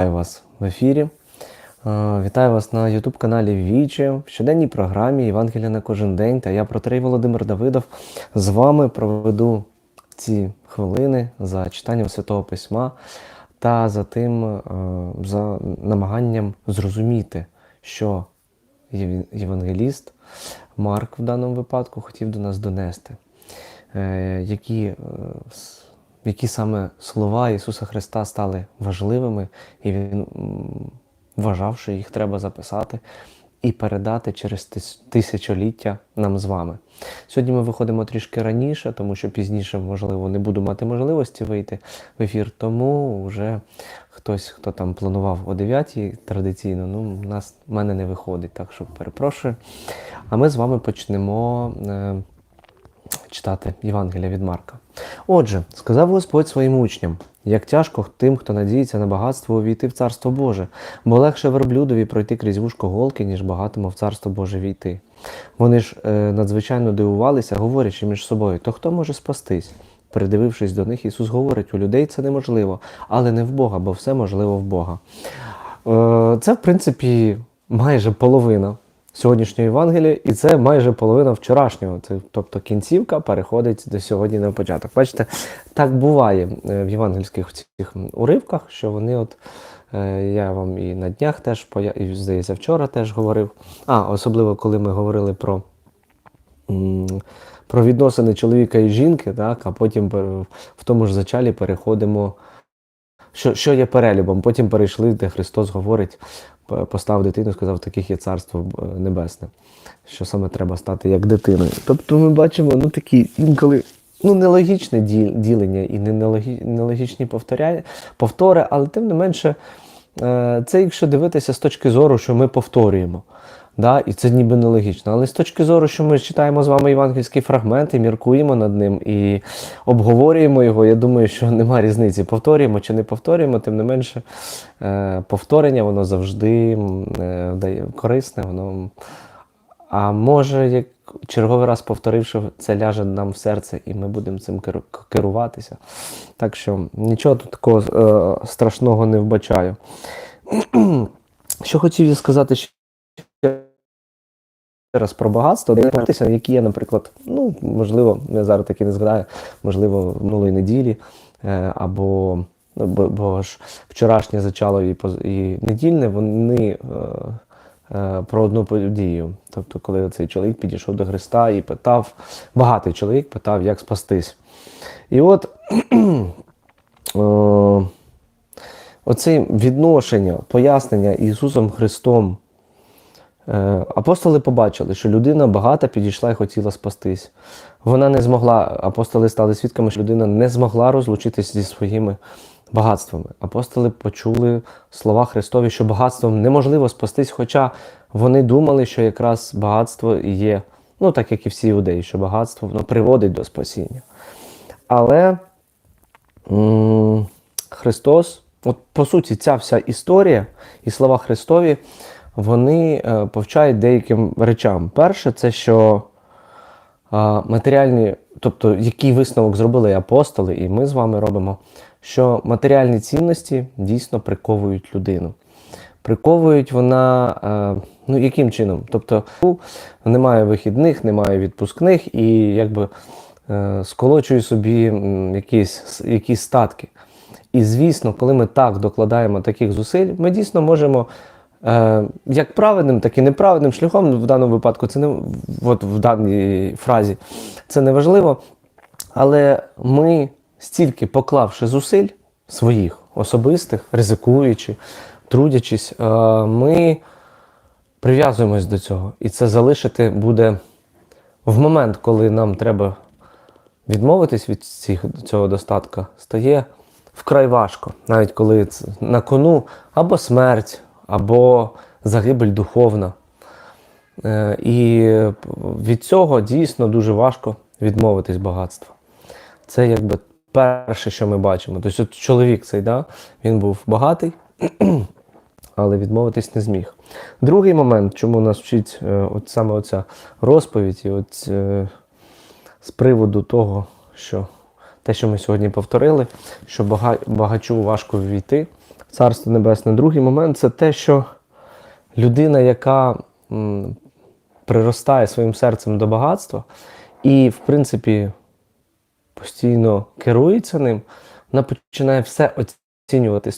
Вітаю вас в ефірі. Е, Вітаю вас на YouTube-каналі Вічі, в щоденній програмі Євангелія на кожен день. Та я протерей Володимир Давидов з вами проведу ці хвилини за читанням Святого Письма та за тим, е, за намаганням зрозуміти, що євангеліст Марк в даному випадку хотів до нас донести. Е, Які які саме слова Ісуса Христа стали важливими, і Він вважав, що їх треба записати і передати через тисячоліття нам з вами. Сьогодні ми виходимо трішки раніше, тому що пізніше, можливо, не буду мати можливості вийти в ефір, тому вже хтось, хто там планував о 9 традиційно, ну, у нас в мене не виходить, так що перепрошую. А ми з вами почнемо. Читати Євангелія від Марка. Отже, сказав Господь своїм учням, як тяжко тим, хто надіється на багатство, увійти в Царство Боже, бо легше верблюдові пройти крізь вушко голки, ніж багатому в Царство Боже війти. Вони ж е, надзвичайно дивувалися, говорячи між собою, то хто може спастись? Придивившись до них, Ісус говорить, у людей це неможливо, але не в Бога, бо все можливо в Бога. Е, Це, в принципі, майже половина сьогоднішнього Євангелія, і це майже половина вчорашнього. Це, тобто кінцівка переходить до сьогодні на початок. Бачите, так буває е, в євангельських цих уривках, що вони от. е, Я вам і на днях теж і, здається, вчора теж говорив. А, особливо, коли ми говорили про, про відносини чоловіка і жінки, так, а потім в тому ж зачалі переходимо що, що є перелюбом. Потім перейшли, де Христос говорить, постав дитину, сказав, таких є царство небесне, що саме треба стати як дитиною. Тобто ми бачимо ну, такі інколи ну, нелогічне ділення і не нелогічні повтори, але тим не менше, е, це якщо дивитися з точки зору, що ми повторюємо. Да, і це ніби нелогічно. Але з точки зору, що ми читаємо з вами євангельський фрагмент і міркуємо над ним і обговорюємо його, я думаю, що нема різниці, повторюємо чи не повторюємо, тим не менше, е, повторення воно завжди е, дає корисне, воно. А може, як черговий раз повторивши, це ляже нам в серце, і ми будемо цим керуватися. Так що нічого тут такого е, страшного не вбачаю. Що хотів я сказати ще раз про багатство, дивитися, які є, наприклад, ну, можливо, я зараз таки не згадаю, можливо, минулої неділі, е, або ну, бо, бо ж вчорашнє зачало і, і недільне, вони е, е, про одну подію. Тобто, коли цей чоловік підійшов до Христа і питав, багатий чоловік питав, як спастись. І от е, оце відношення, пояснення Ісусом Христом. Е, Апостоли побачили, що людина багата підійшла і хотіла спастись. Вона не змогла, апостоли стали свідками, що людина не змогла розлучитись зі своїми багатствами. Апостоли почули слова Христові, що багатством неможливо спастись, хоча вони думали, що якраз багатство є, ну так як і всі іудеї, що багатство воно приводить до спасіння. Але м, Христос, от по суті, ця вся історія і слова Христові, вони е, повчають деяким речам. Перше, це що матеріальні, тобто який висновок зробили апостоли, і ми з вами робимо, що матеріальні цінності дійсно приковують людину. Приковують вона, е, ну яким чином? Тобто немає вихідних, немає відпускних і якби е, сколочує собі якісь, якісь статки. І звісно, коли ми так докладаємо таких зусиль, ми дійсно можемо як праведним, так і неправедним шляхом в даному випадку, це не от в даній фразі це не важливо. Але ми стільки поклавши зусиль своїх особистих, ризикуючи, трудячись, е, ми прив'язуємось до цього. І це залишити буде в момент, коли нам треба відмовитись від цих, цього достатка, стає вкрай важко, навіть коли на кону або смерть, або загибель духовна. Е, І від цього дійсно дуже важко відмовитись багатства. Це якби перше, що ми бачимо. Тобто от чоловік цей, да, він був багатий, але відмовитись не зміг. Другий момент, чому нас вчить е, от саме оця розповідь, і от, е, з приводу того, що те, що ми сьогодні повторили, що бага- багачу важко ввійти Царство Небесне. Другий момент це те, що людина, яка приростає своїм серцем до багатства і, в принципі, постійно керується ним, вона починає все оцінювати.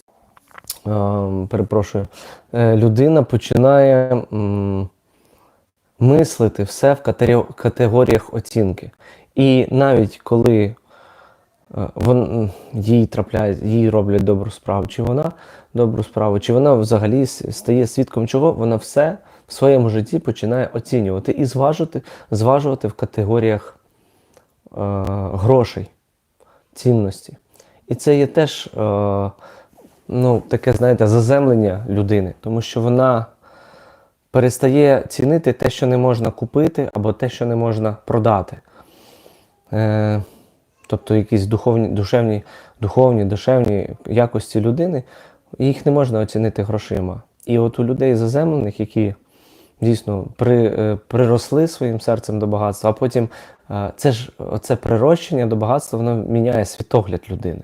Ем, перепрошую, Е, людина починає мислити все в категоріях оцінки. І навіть коли вон, їй трапляє, їй роблять добру справу, чи вона добру справу, чи вона взагалі стає свідком чого, вона все в своєму житті починає оцінювати і зважувати, зважувати в категоріях е, грошей, цінності. І це є теж е, ну, таке, знаєте, заземлення людини, тому що вона перестає цінити те, що не можна купити, або те, що не можна продати. Е, тобто якісь духовні, душевні, духовні, душевні якості людини, їх не можна оцінити грошима. І от у людей заземлених, які дійсно при, е, приросли своїм серцем до багатства, а потім е, це ж оце прирощення до багатства, воно міняє світогляд людини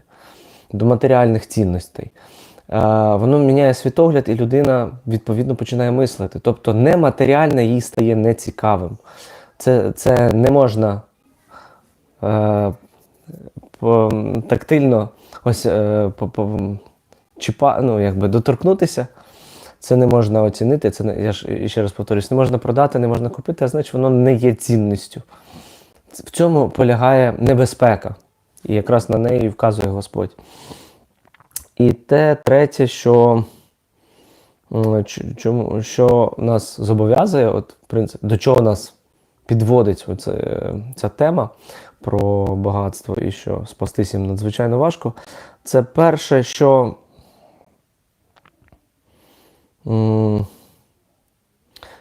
до матеріальних цінностей. Е, Воно міняє світогляд, і людина відповідно починає мислити. Тобто нематеріальне їй стає нецікавим. Це, це не можна тактильно е, чіпа, ну, якби доторкнутися. Це не можна оцінити, це не, я ж ще раз повторюсь, не можна продати, не можна купити, а значить воно не є цінністю. В цьому полягає небезпека. І якраз на неї вказує Господь. І те третє, що, чому, що нас зобов'язує, от, в принципі, до чого нас підводить оце, ця тема про багатство і що спастись їм надзвичайно важко, це перше, що.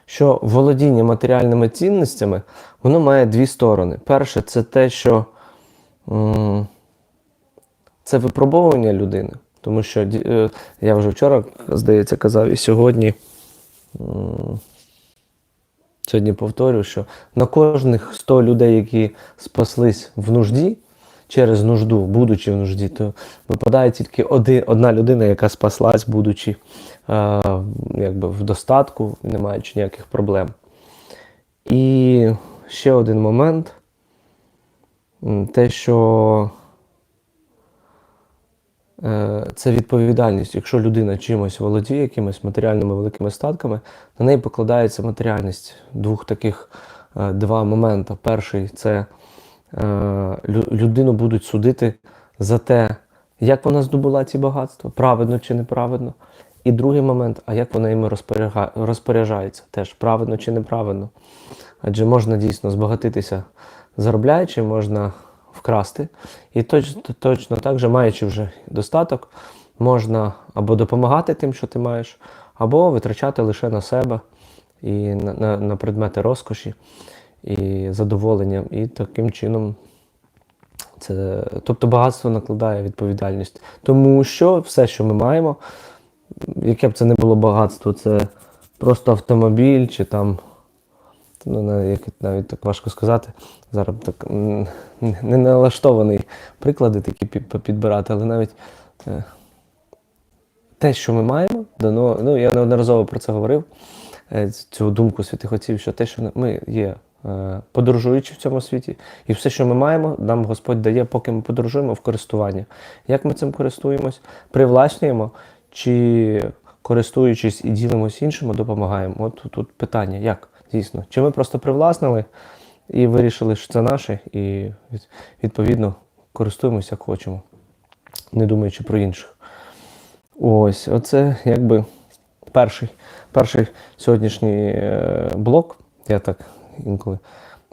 що володіння матеріальними цінностями, воно має дві сторони. Перше, це те, що це випробовування людини. Тому що е, я вже вчора, здається, казав, і сьогодні. Сьогодні повторю, що на кожних 100 людей, які спаслись в нужді, через нужду, будучи в нужді, то випадає тільки один, одна людина, яка спаслась, будучи е, якби в достатку, не маючи ніяких проблем. І ще один момент. Те, що це відповідальність. Якщо людина чимось володіє, якимись матеріальними великими статками, на неї покладається матеріальність двох таких е, два моменти. Перший це е, людину будуть судити за те, як вона здобула ці багатства, правильно чи неправильно. І другий момент, а як вона іми розпоряджається, теж правильно чи неправильно. Адже можна дійсно збагатитися заробляючи, можна вкрасти. І точно, точно так же, маючи вже достаток, можна або допомагати тим, що ти маєш, або витрачати лише на себе і на, на, на предмети розкоші і задоволення. І таким чином це, тобто багатство накладає відповідальність. Тому що все, що ми маємо, яке б це не було багатство, це просто автомобіль чи там ну, як навіть так важко сказати. Зараз так не налаштований приклади такі підбирати, але навіть е, те, що ми маємо, дано, ну я неодноразово про це говорив, е, цю думку святих отців, що те, що ми є е, подорожуючи в цьому світі, і все, що ми маємо, нам Господь дає, поки ми подорожуємо в користування. Як ми цим користуємось? Привласнюємо чи користуючись і ділимось іншим, допомагаємо? От тут питання, як дійсно? Чи ми просто привласнили і вирішили, що це наше, і відповідно користуємося як хочемо, не думаючи про інших. Ось, оце якби перший, перший сьогоднішній е, блок. Я так інколи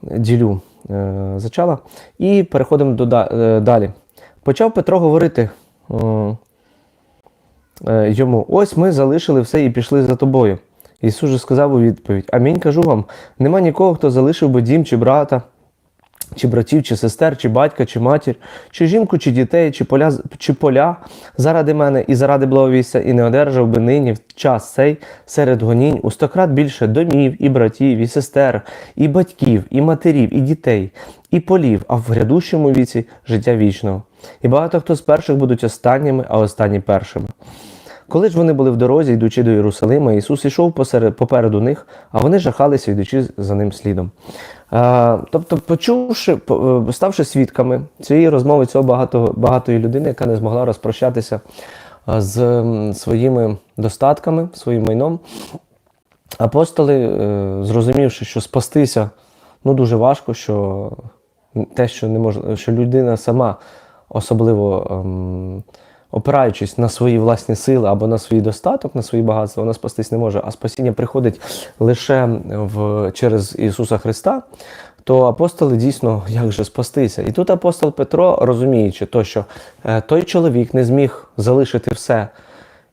ділю е, зачала. І переходимо до, е, далі. Почав Петро говорити йому: ось ми залишили все і пішли за тобою. Ісус же сказав у відповідь: Амінь кажу вам: нема нікого, хто залишив би дім чи брата, чи братів, чи сестер, чи батька, чи матір, чи жінку, чи дітей, чи поля, чи поля заради мене і заради благовістя, і не одержав би нині в час цей серед гонінь у стократ більше домів, і братів, і сестер, і батьків, і матерів, і дітей, і полів, а в грядущому віці життя вічного. І багато хто з перших будуть останніми, а останні першими. Коли ж вони були в дорозі, йдучи до Єрусалима, Ісус ішов попереду них, а вони жахалися, йдучи за ним слідом. Тобто, почувши, е, ставши свідками цієї розмови цього багато, багатої людини, яка не змогла розпрощатися з своїми достатками, своїм майном, апостоли, е, зрозумівши, що спастися ну, дуже важко, що те, що не може, що людина сама, особливо ем, опираючись на свої власні сили або на свій достаток, на свої багатства, вона спастись не може, а спасіння приходить лише в, через Ісуса Христа. То апостоли дійсно як же спастися. І тут апостол Петро, розуміючи, то, що е, той чоловік не зміг залишити все,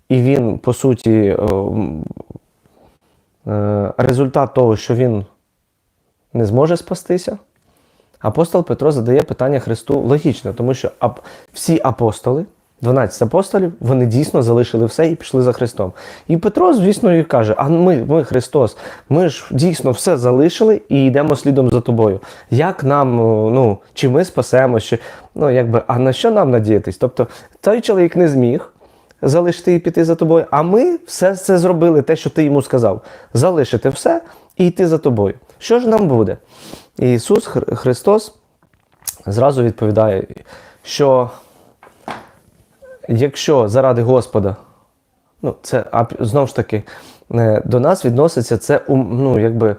і він, по суті, ем, е, результат того, що він не зможе спастися, апостол Петро задає питання Христу логічно, тому що всі апостоли, 12 апостолів, вони дійсно залишили все і пішли за Христом. І Петро, звісно, і каже: А ми, ми Христос, ми ж дійсно все залишили і йдемо слідом за тобою. Як нам, ну, чи ми спасемося, чи, ну, якби, а на що нам надіятись? Тобто той чоловік не зміг залишити і піти за тобою. А ми все це зробили, те, що ти йому сказав. Залишити все і йти за тобою. Що ж нам буде? Ісус Христос зразу відповідає, що якщо заради Господа, ну, це знову ж таки е, до нас відноситься це ну, якби,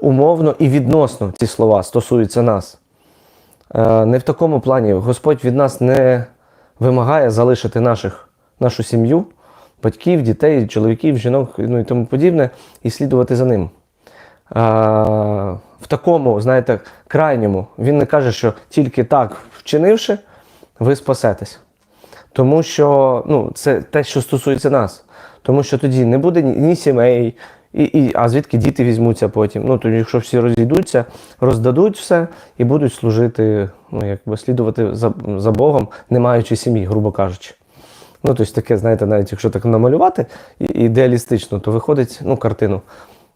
умовно і відносно ці слова стосуються нас. Е, Не в такому плані. Господь від нас не вимагає залишити наших, нашу сім'ю, батьків, дітей, чоловіків, жінок ну і тому подібне, і слідувати за ним. А, в такому, знаєте, крайньому, він не каже, що тільки так вчинивши, ви спасетесь. Тому що ну, це те, що стосується нас. Тому що тоді не буде ні, сімей, і, і, а звідки діти візьмуться потім. Ну, тоді, якщо всі розійдуться, роздадуть все і будуть служити, ну, якби слідувати за, за Богом, не маючи сім'ї, грубо кажучи. Ну, тобто таке, знаєте, навіть якщо так намалювати ідеалістично, то виходить ну, картину.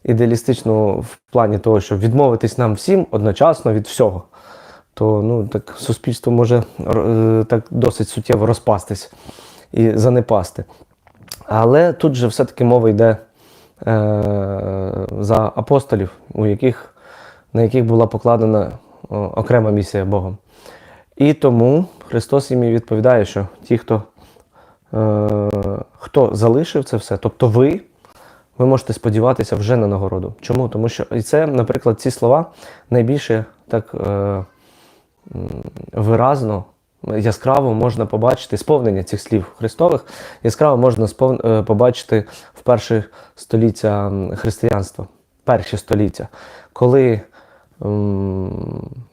Ідеалістично в плані того, що відмовитись нам всім одночасно від всього, то ну, так суспільство може е, так досить суттєво розпастись і занепасти. Але тут же все-таки мова йде е, за апостолів, у яких, на яких була покладена окрема місія Богом. І тому Христос їм і відповідає, що ті, хто, е, хто залишив це все, тобто ви, ви можете сподіватися вже на нагороду. Чому? Тому що і це, наприклад, ці слова найбільше так е, виразно, яскраво можна побачити сповнення цих слів Христових, яскраво можна спов- е, побачити в перші століття християнства, перші століття, коли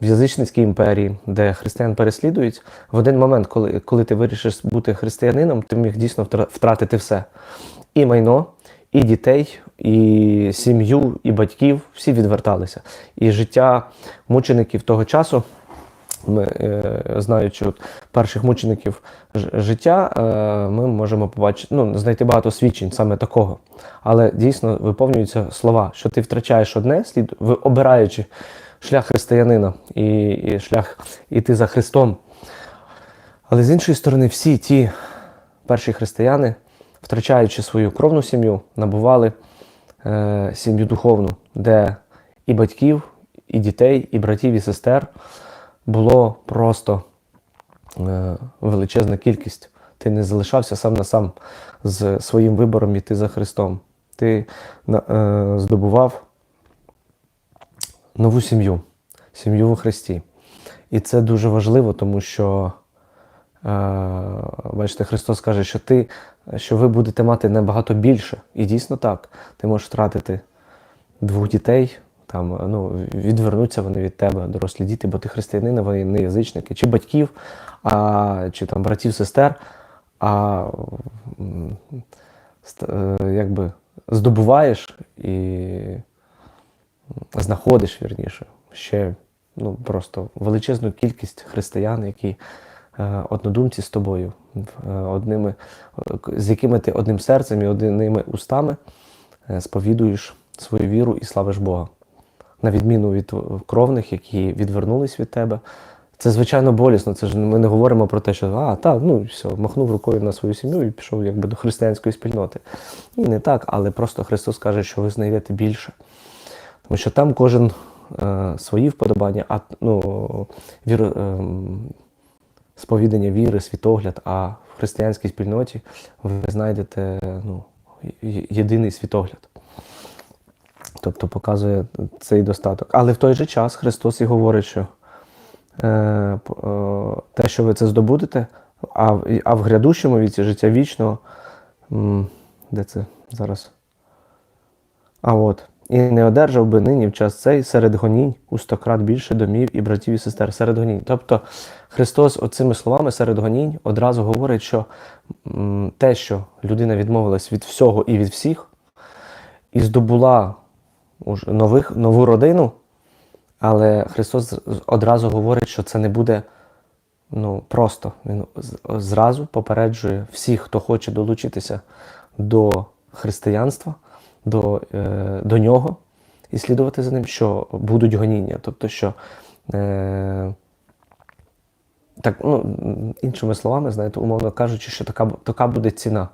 в язичницькій імперії, де християн переслідують, в один момент, коли, коли ти вирішиш бути християнином, ти міг дійсно втратити все. І майно, і дітей, і сім'ю, і батьків всі відверталися. І життя мучеників того часу, ми, е, знаючи от перших мучеників життя, е, ми можемо побачити, ну, знайти багато свідчень саме такого. Але дійсно виповнюються слова, що ти втрачаєш одне, слід, обираючи шлях християнина і, і шлях іти за Христом. Але з іншої сторони, всі ті перші християни, втрачаючи свою кровну сім'ю, набували е, сім'ю духовну, де і батьків, і дітей, і братів, і сестер було просто е, величезна кількість. Ти не залишався сам на сам з своїм вибором іти за Христом. Ти е, здобував нову сім'ю, сім'ю у Христі. І це дуже важливо, тому що, е, бачите, Христос каже, що ти, що ви будете мати набагато більше. І дійсно так. Ти можеш втратити двох дітей, там, ну, відвернуться вони від тебе, дорослі діти, бо ти християнин, вони не язичники, чи батьків, а, чи там братів, сестер, а е, якби здобуваєш і знаходиш, вірніше, ще ну, просто величезну кількість християн, які е, однодумці з тобою, е, одними, з якими ти одним серцем і одними устами сповідуєш свою віру і славиш Бога. На відміну від кровних, які відвернулись від тебе, Це звичайно болісно. Це ж ми не говоримо про те, що а, так, ну все, махнув рукою на свою сім'ю і пішов якби до християнської спільноти. Ні, не так, але просто Христос каже, що ви знайдете більше. Тому що там кожен е, свої вподобання, а ну, вір, е, сповідання віри, світогляд, а в християнській спільноті ви знайдете ну, єдиний світогляд. Тобто показує цей достаток. Але в той же час Христос і говорить, що е, е, те, що ви це здобудете, а, а в грядущому віці життя вічного. Де це зараз? А от. І не одержав би нині в час цей серед гонінь у стократ більше домів і братів і сестер серед гонінь. Тобто Христос оцими словами серед гонінь одразу говорить, що те, що людина відмовилась від всього і від всіх, і здобула нових, нову родину, але Христос одразу говорить, що це не буде ну, просто. Він зразу попереджує всіх, хто хоче долучитися до християнства, до, е, до нього і слідувати за ним, що будуть гоніння. Тобто, що е, так, ну, іншими словами, знаєте, умовно кажучи, що така, така буде ціна.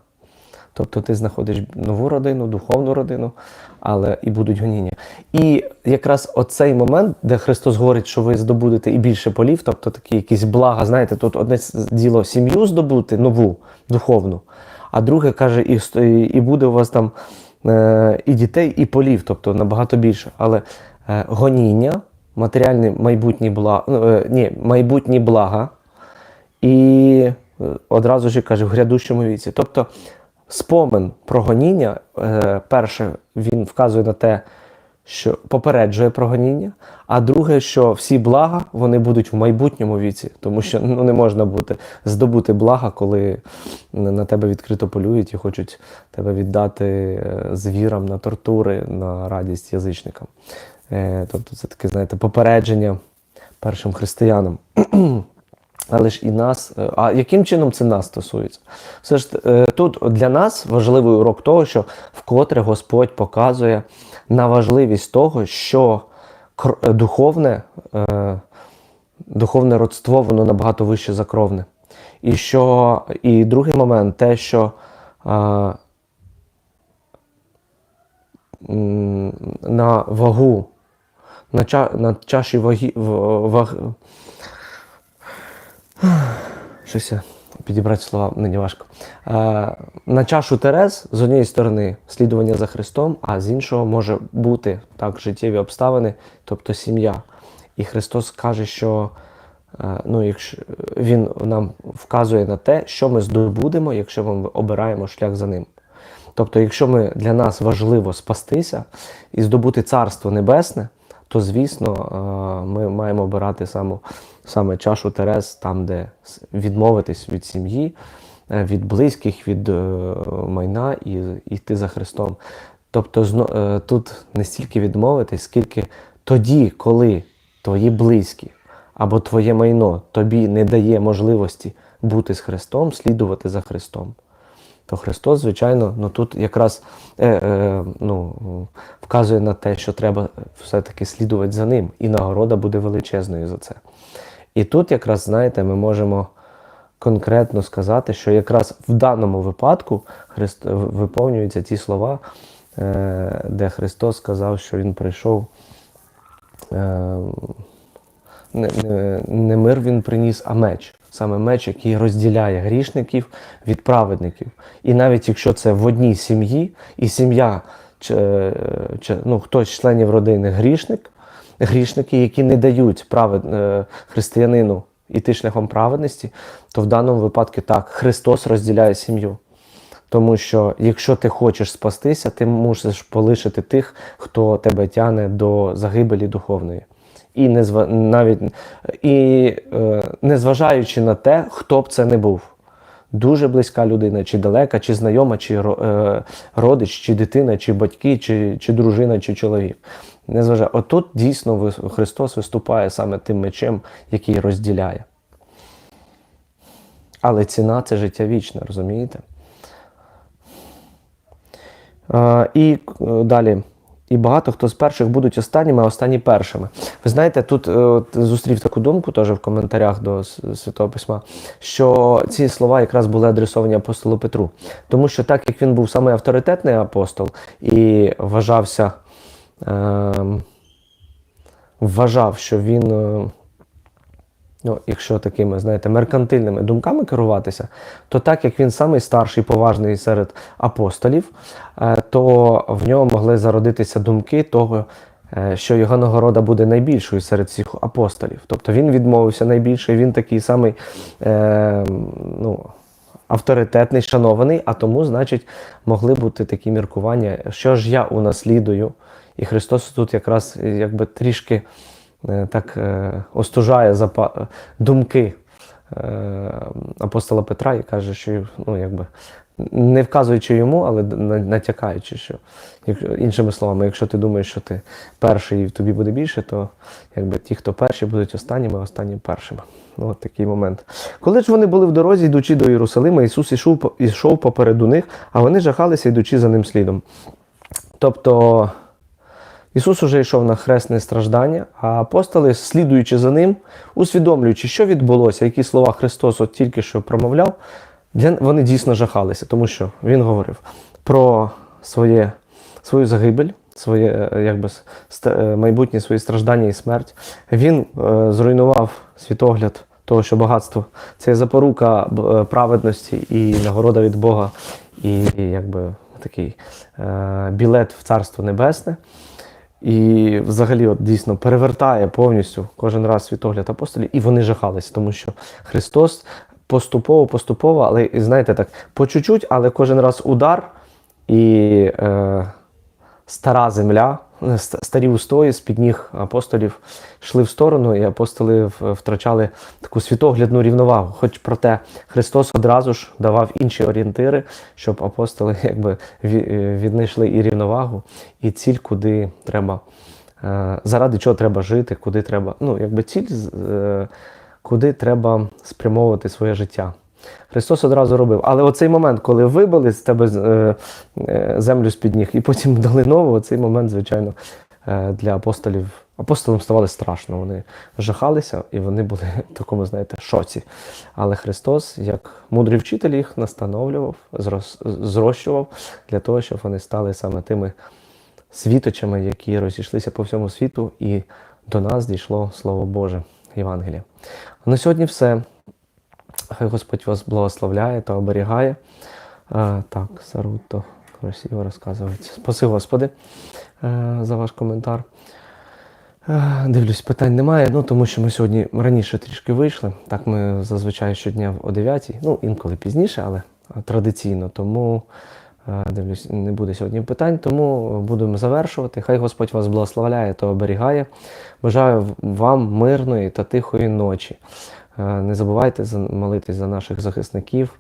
Тобто ти знаходиш нову родину, духовну родину, але і будуть гоніння. І якраз оцей момент, де Христос говорить, що ви здобудете і більше полів, тобто такі якісь блага, знаєте, тут одне діло сім'ю здобути, нову, духовну, а друге каже, і, і буде у вас там е, і дітей, і полів, тобто набагато більше. Але е, гоніння, матеріальні майбутні блага, е, ні, майбутні блага, і одразу ж каже в грядущому віці. Тобто спомин про гоніння, е, перше, він вказує на те, що попереджує про гоніння, а друге, що всі блага вони будуть в майбутньому віці, тому що ну, не можна бути здобути блага, коли на тебе відкрито полюють і хочуть тебе віддати е, звірам на тортури, на радість язичникам. Е, Тобто це таке, знаєте, попередження першим християнам. Але ж і нас. е, А яким чином це нас стосується? Все ж е, тут для нас важливий урок того, що вкотре Господь показує на важливість того, що е, духовне, духовне родство воно набагато вище за кровне. І що, і другий момент, те, що на вагу, на, ча, на чаші ваги, в- ваг, Щось підібрати слова мені важко. Е, на чашу Терез з однієї сторони слідування за Христом, а з іншого може бути так життєві обставини, тобто сім'я. І Христос каже, що е, ну, якщо Він нам вказує на те, що ми здобудемо, якщо ми обираємо шлях за ним. Тобто, якщо ми, для нас важливо спастися і здобути Царство Небесне, то звісно е, ми маємо обирати саму, саме чашу Терез, там, де відмовитись від сім'ї, е, від близьких, від е, майна і йти за Христом. Тобто е, тут не стільки відмовитись, скільки тоді, коли твої близькі або твоє майно тобі не дає можливості бути з Христом, слідувати за Христом то Христос, звичайно, ну тут якраз е, е, ну, вказує на те, що треба все-таки слідувати за ним, і нагорода буде величезною за це. І тут, якраз, знаєте, ми можемо конкретно сказати, що якраз в даному випадку Христ, виповнюються ті слова, е, де Христос сказав, що Він прийшов. Е, не, не, не мир він приніс, а меч. Саме меч, який розділяє грішників від праведників. І навіть якщо це в одній сім'ї, і сім'я, чи, ну, хтось з членів родини грішник, грішники, які не дають правед, е, християнину іти шляхом праведності, то в даному випадку так, Христос розділяє сім'ю. Тому що якщо ти хочеш спастися, ти мусиш полишити тих, хто тебе тягне до загибелі духовної. І не зва... навіть і е, незважаючи на те, хто б це не був. Дуже близька людина, чи далека, чи знайома, чи е, родич, чи дитина, чи батьки, чи, чи дружина, чи чоловік. Незважаю. Отут дійсно Христос виступає саме тим мечем, який розділяє. Але ціна це життя вічне, розумієте? І е, далі. і багато хто з перших будуть останніми, а останні першими. Ви знаєте, тут е, от, зустрів таку думку теж в коментарях до Святого Письма, що ці слова якраз були адресовані апостолу Петру. Тому що так як він був самий авторитетний апостол і вважався, вважав, що він. е, Ну, якщо такими, знаєте, меркантильними думками керуватися, то так як він самий старший, поважний серед апостолів, е, то в ньому могли зародитися думки того, е, що його нагорода буде найбільшою серед всіх апостолів. Тобто він відмовився найбільше, він такий самий е, ну, авторитетний, шанований, а тому, значить, могли бути такі міркування, що ж я унаслідую. І Христос тут якраз е, якби трішки е, так е, остужає думки апостола Петра і каже, що ну, якби, не вказуючи йому, але натякаючи, що іншими словами, якщо ти думаєш, що ти перший і тобі буде більше, то якби ті, хто перші, будуть останніми, останні першими. Ну, от такий момент. Коли ж вони були в дорозі, йдучи до Єрусалима, Ісус ішов, ішов попереду них, а вони жахалися, йдучи за ним слідом. Тобто Ісус уже йшов на хресне страждання, а апостоли, слідуючи за ним, усвідомлюючи, що відбулося, які слова Христос от тільки що промовляв, вони дійсно жахалися, тому що Він говорив про своє, свою загибель, своє е, якби, е, майбутнє свої страждання і смерть. Він е, зруйнував світогляд того, що багатство це запорука е, праведності і нагорода від Бога, і якби такий е, білет в Царство Небесне. І взагалі, от дійсно перевертає повністю кожен раз світогляд апостолів, і вони жахалися, тому що Христос поступово, поступово, але знаєте так, по чуть-чуть, але кожен раз удар і е, стара земля, старі устої з-під ніг апостолів йшли в сторону, і апостоли втрачали таку світоглядну рівновагу. Хоч проте Христос одразу ж давав інші орієнтири, щоб апостоли якби е, віднайшли і рівновагу, і ціль, куди треба, е, заради чого треба жити, куди треба, ну, якби ціль, е, куди треба спрямовувати своє життя. Христос одразу робив. Але оцей момент, коли вибили з тебе е, е, землю з-під ніг і потім дали нову, цей момент, звичайно, е, для апостолів. Апостолам ставали страшно. Вони жахалися і вони були в такому, знаєте, шоці. Але Христос, як мудрий вчитель, їх настановлював, зрощував для того, щоб вони стали саме тими світочами, які розійшлися по всьому світу, і до нас дійшло Слово Боже, Євангеліє. На сьогодні все. Хай Господь вас благословляє та оберігає. Е, так, Саруто красиво розказується. Спаси, Господи, е, за ваш коментар. Е, Дивлюсь, питань немає, ну тому що ми сьогодні раніше трішки вийшли. Так, ми зазвичай щодня о 9, ну інколи пізніше, але традиційно. Тому е, дивлюсь, не буде сьогодні питань, тому будемо завершувати. Хай Господь вас благословляє та оберігає. Бажаю вам мирної та тихої ночі. Е, Не забувайте молитись за наших захисників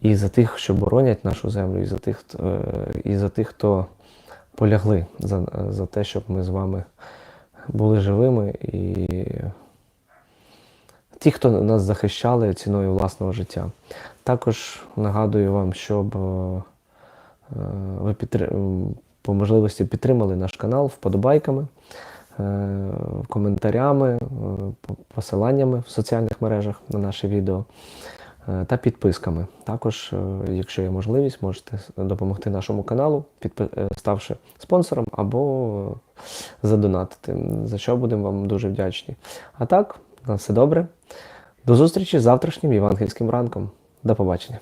і за тих, що боронять нашу землю, і за тих, е, і за тих, хто полягли за, за те, щоб ми з вами були живими і ті, хто нас захищали ціною власного життя. Також нагадую вам, щоб е, ви підтри- по можливості підтримали наш канал вподобайками, коментарями, е, посиланнями в соціальних мережах на наше відео е, та підписками. Також, е, якщо є можливість, можете допомогти нашому каналу, е, ставши спонсором або е, задонатити, за що будемо вам дуже вдячні. А так, на все добре. До зустрічі з завтрашнім євангельським ранком. До побачення.